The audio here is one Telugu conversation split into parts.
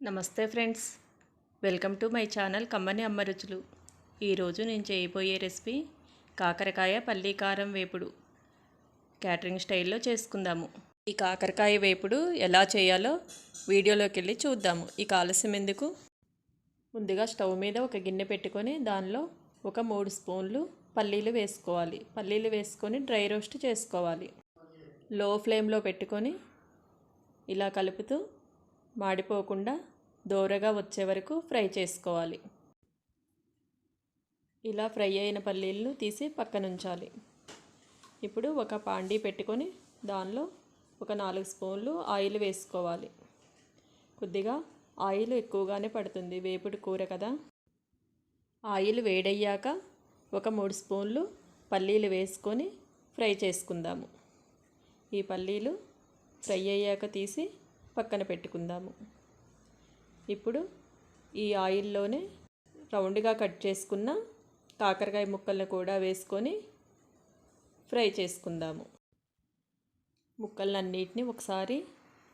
నమస్తే friends. Welcome to my channel కమ్మని అమ్మ రుచులు. ఈరోజు నేను చేయబోయే రెసిపీ కాకరకాయ పల్లీ కారం వేపుడు. క్యాటరింగ్ స్టైల్లో చేసుకుందాము. ఈ కాకరకాయ వేపుడు ఎలా చేయాలో వీడియోలోకి వెళ్ళి చూద్దాము. ఈ ఆలస్యం ఎందుకు? ముందుగా స్టవ్ మీద ఒక గిన్నె పెట్టుకొని దానిలో ఒక మూడు స్పూన్లు పల్లీలు వేసుకోవాలి. పల్లీలు వేసుకొని డ్రై రోస్ట్ చేసుకోవాలి. లో ఫ్లేమ్లో పెట్టుకొని ఇలా కలుపుతూ మాడిపోకుండా దోరగా వచ్చే వరకు ఫ్రై చేసుకోవాలి. ఇలా ఫ్రై అయిన పల్లీలను తీసి పక్కన ఉంచాలి ఇప్పుడు ఒక పాండీ పెట్టుకొని దానిలో ఒక నాలుగు స్పూన్లు ఆయిల్ వేసుకోవాలి. కొద్దిగా ఆయిల్ ఎక్కువగానే పడుతుంది వేపుడు కూర కదా. ఆయిల్ వేడయ్యాక ఒక మూడు స్పూన్లు పల్లీలు వేసుకొని ఫ్రై చేసుకుందాము. ఈ పల్లీలు ఫ్రై అయ్యాక తీసి పక్కన పెట్టుకుందాము. ఇప్పుడు ఈ ఆయిల్లోనే రౌండ్గా కట్ చేసుకున్న కాకరకాయ ముక్కలను కూడా వేసుకొని ఫ్రై చేసుకుందాము. ముక్కలన్నిటిని ఒకసారి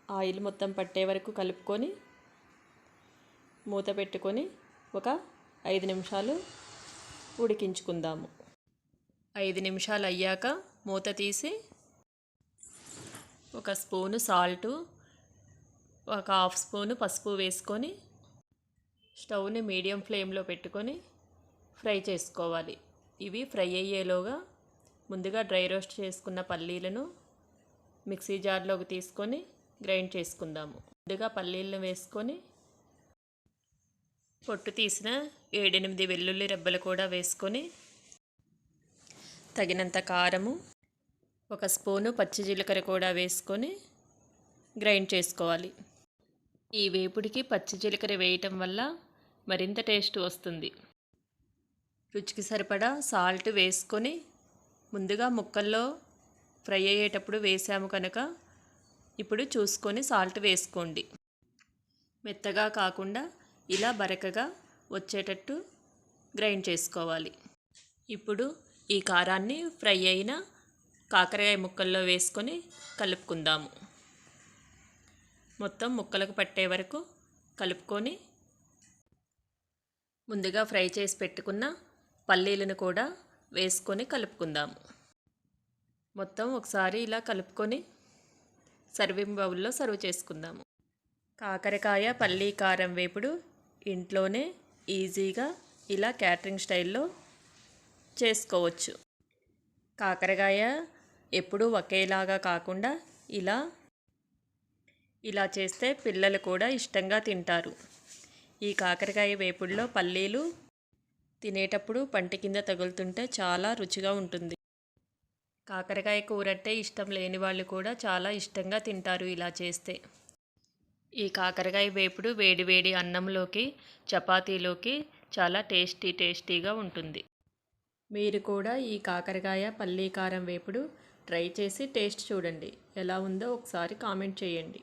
ఆయిల్ మొత్తం పట్టే వరకు కలుపుకొని మూత పెట్టుకొని ఒక ఐదు నిమిషాలు ఉడికించుకుందాము. ఐదు నిమిషాలు అయ్యాక మూత తీసి ఒక స్పూను సాల్టు ఒక హాఫ్ స్పూను పసుపు వేసుకొని స్టవ్ని మీడియం ఫ్లేమ్లో పెట్టుకొని ఫ్రై చేసుకోవాలి. ఇవి ఫ్రై అయ్యేలోగా ముందుగా డ్రై రోస్ట్ చేసుకున్న పల్లీలను మిక్సీ జార్లోకి తీసుకొని గ్రైండ్ చేసుకుందాము. ముందుగా పల్లీలను వేసుకొని పొట్టు తీసిన ఏడెనిమిది వెల్లుల్లి రెబ్బలు కూడా వేసుకొని తగినంత కారము ఒక స్పూను పచ్చి జీలకర్ర కూడా వేసుకొని గ్రైండ్ చేసుకోవాలి. ఈ వేపుడికి పచ్చి జీలకర్ర వేయటం వల్ల మరింత టేస్ట్ వస్తుంది. రుచికి సరిపడా సాల్ట్ వేసుకొని ముందుగా ముక్కల్లో ఫ్రై అయ్యేటప్పుడు వేసాము కనుక ఇప్పుడు చూసుకొని సాల్ట్ వేసుకోండి. మెత్తగా కాకుండా ఇలా బరకగా వచ్చేటట్టు గ్రైండ్ చేసుకోవాలి. ఇప్పుడు ఈ కారాన్ని ఫ్రై అయిన కాకరకాయ ముక్కల్లో వేసుకొని కలుపుకుందాము. మొత్తం ముక్కలకు పట్టే వరకు కలుపుకొని ముందుగా ఫ్రై చేసి పెట్టుకున్న పల్లీలను కూడా వేసుకొని కలుపుకుందాము మొత్తం ఒకసారి ఇలా కలుపుకొని సర్వింగ్ బౌల్లో సర్వ్ చేసుకుందాము. కాకరకాయ పల్లీ కారం వేపుడు ఇంట్లోనే ఈజీగా ఇలా క్యాటరింగ్ స్టైల్లో చేసుకోవచ్చు. కాకరకాయ ఎప్పుడూ ఒకేలాగా కాకుండా ఇలా ఇలా చేస్తే పిల్లలు కూడా ఇష్టంగా తింటారు. ఈ కాకరకాయ వేపుడులో పల్లీలు తినేటప్పుడు పంటి కింద తగులుతుంటే చాలా రుచిగా ఉంటుంది. కాకరకాయ కూర అంటే ఇష్టం లేని వాళ్ళు కూడా చాలా ఇష్టంగా తింటారు ఇలా చేస్తే. ఈ కాకరకాయ వేపుడు వేడి వేడి అన్నంలోకి చపాతీలోకి చాలా టేస్టీ టేస్టీగా ఉంటుంది. మీరు కూడా ఈ కాకరకాయ పల్లీ కారం వేపుడు ట్రై చేసి టేస్ట్ చూడండి. ఎలా ఉందో ఒకసారి కామెంట్ చేయండి.